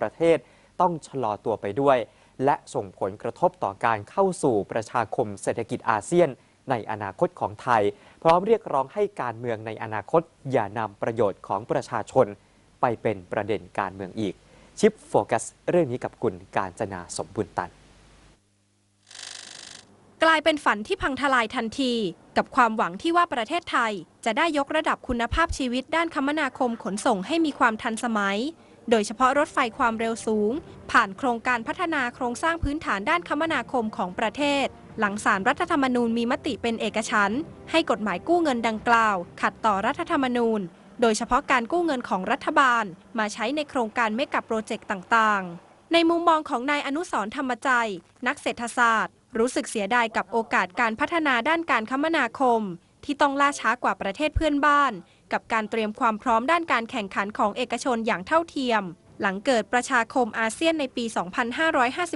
ประเทศต้องชะลอตัวไปด้วย และส่งผลกระทบต่อการเข้าสู่ประชาคมเศรษฐกิจอาเซียน ในอนาคตของไทย พร้อมเรียกร้องให้การเมืองในอนาคต อย่านำประโยชน์ของประชาชน ไปเป็นประเด็นการเมืองอีก ชิปโฟกัสเรื่องนี้กับคุณการจนาสมบุญตัน กลายเป็นฝันที่พังทลายทันที กับความหวังที่ว่าประเทศไทย จะได้ยกระดับคุณภาพชีวิตด้านคมนาคมขนส่งให้มีความทันสมัย โดยเฉพาะรถไฟความเร็วสูง ผ่านโครงการพัฒนาโครงสร้างพื้นฐานด้านคมนาคมของประเทศ หลังสารรัฐธรรมนูญมีมติเป็นเอกฉันท์ให้กฎหมายกู้เงินดังกล่าว ขัดต่อรัฐธรรมนูญ โดยเฉพาะการกู้เงินของรัฐบาล มาใช้ในโครงการเมกะโปรเจกต์ต่างๆ ในมุมมองของนายอนุสรธรรมใจ นักเศรษฐศาสตร์ รู้สึกเสียดายกับโอกาสการพัฒนาด้านการคมนาคม ที่ต้องล่าช้ากว่าประเทศเพื่อนบ้าน กับการเตรียมความพร้อมด้านการแข่งขันของเอกชนอย่างเท่าเทียม หลังเกิดประชาคมอาเซียนในปี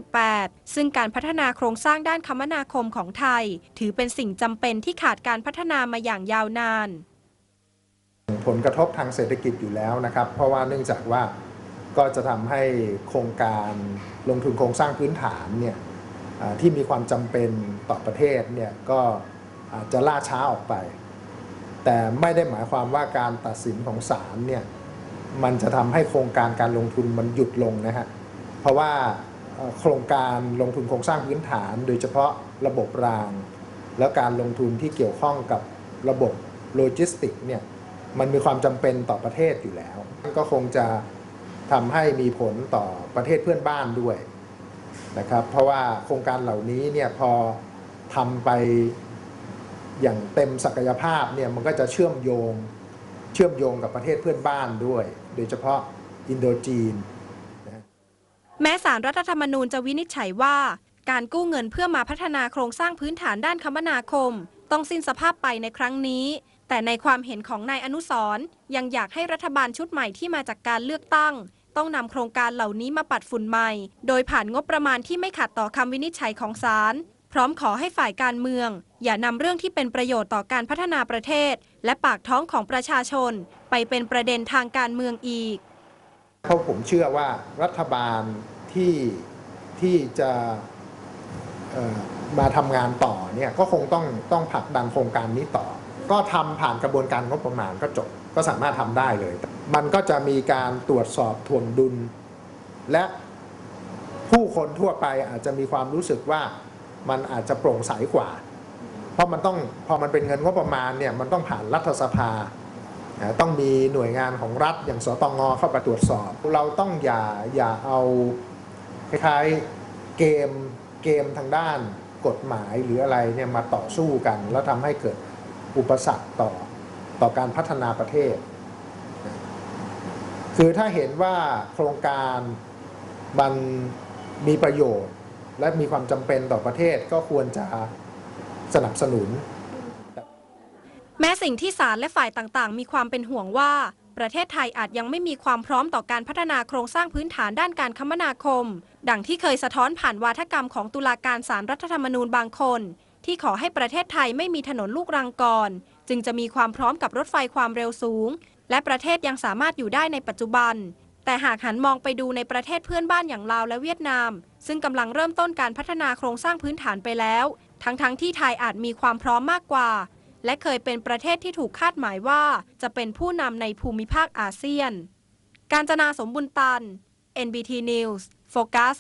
2558 ซึ่งการพัฒนาโครงสร้างด้านคมนาคมของไทย ถือเป็นสิ่งจำเป็นที่ขาดการพัฒนามาอย่างยาวนาน ผลกระทบทางเศรษฐกิจอยู่แล้วนะครับ เพราะว่าเนื่องจากว่าก็จะทำให้โครงการลงทุนโครงสร้างพื้นฐานเนี่ยที่มีความจำเป็นต่อประเทศเนี่ยก็จะล่าช้าออกไป แต่ไม่ได้หมายความว่าการตัดสินของศาลเนี่ยมันจะทำให้โครงการการลงทุนมันหยุดลงนะฮะเพราะว่าโครงการลงทุนโครงสร้างพื้นฐาน โดยเฉพาะระบบราง แล้วการลงทุนที่เกี่ยวข้องกับระบบโลจิสติกเนี่ยมันมีความจำเป็นต่อประเทศอยู่แล้ว ก็คงจะทำให้มีผลต่อประเทศเพื่อนบ้านด้วยนะครับเพราะว่าโครงการเหล่านี้เนี่ยพอทำไป อย่างเต็มศักยภาพเนี่ยมันก็จะเชื่อมโยงเชื่อมโยงกับประเทศเพื่อนบ้านด้วย โดยเฉพาะอินโดจีน แม้สารรัฐธรรมนูญจะวินิจฉัยว่า การกู้เงินเพื่อมาพัฒนาโครงสร้างพื้นฐานด้านคมนาคม ต้องสิ้นสภาพไปในครั้งนี้ แต่ในความเห็นของนายอนุสร์ยังอยากให้รัฐบาลชุดใหม่ที่มาจากการเลือกตั้ง ต้องนำโครงการเหล่านี้มาปัดฝุ่นใหม่ โดยผ่านงบประมาณที่ไม่ขัดต่อคำวินิจฉัยของศาล พร้อมขอให้ฝ่ายการเมือง อย่านำเรื่องที่เป็นประโยชน์ต่อการพัฒนาประเทศ และปากท้องของประชาชน ไปเป็นประเด็นทางการเมืองอีกเพราผมเชื่อว่ารัฐบาลที่ที่จะมาทำงานต่อเนี่ยก็คงต้องต้องผลักดันโครงการนี้ต่อ ก็ทำผ่านกระบวนการงบประมาณก็จบก็สามารถทำได้เลย มันก็จะมีการตรวจสอบทวงดุล และผู้คนทั่วไปอาจจะมีความรู้สึกว่า มันอาจจะโปร่งใสกว่า เพราะมันต้องพอมันเป็นเงินงบประมาณเนี่ยมันต้องผ่านรัฐสภา ต้องมีหน่วยงานของรัฐอย่างสตงเข้าไปตรวจสอบ เราต้องอย่าอย่าเอาคล้ายๆเกมเกมทางด้านกฎหมายหรืออะไรเนี่ยมาต่อสู้กัน แล้วทำให้เกิดอุปสรรคต่อต่อการพัฒนาประเทศ คือถ้าเห็นว่าโครงการมันมีประโยชน์ และมีความจำเป็นต่อประเทศก็ควรจะสนับสนุน แม้สิ่งที่ศาลและฝ่ายต่างๆ มีความเป็นห่วงว่า ประเทศไทยอาจยังไม่มีความพร้อมต่อการพัฒนาโครงสร้างพื้นฐานด้านการคมนาคม ดังที่เคยสะท้อนผ่านวาทกรรมของตุลาการศาลรรัฐธรรมนูญบางคน ที่ขอให้ประเทศไทยไม่มีถนนลูกรังก่อน จึงจะมีความพร้อมกับรถไฟความเร็วสูง และประเทศยังสามารถอยู่ได้ในปัจจุบัน แต่หากหันมองไปดูในประเทศเพื่อนบ้านอย่างลาวและเวียดนาม ซึ่งกำลังเริ่มต้นการพัฒนาโครงสร้างพื้นฐานไปแล้ว ทั้งๆที่ไทยอาจมีความพร้อมมากกว่า และเคยเป็นประเทศที่ถูกคาดหมายว่า จะเป็นผู้นำในภูมิภาคอาเซียน การจนาสมบุญตัน NBT News โฟกัส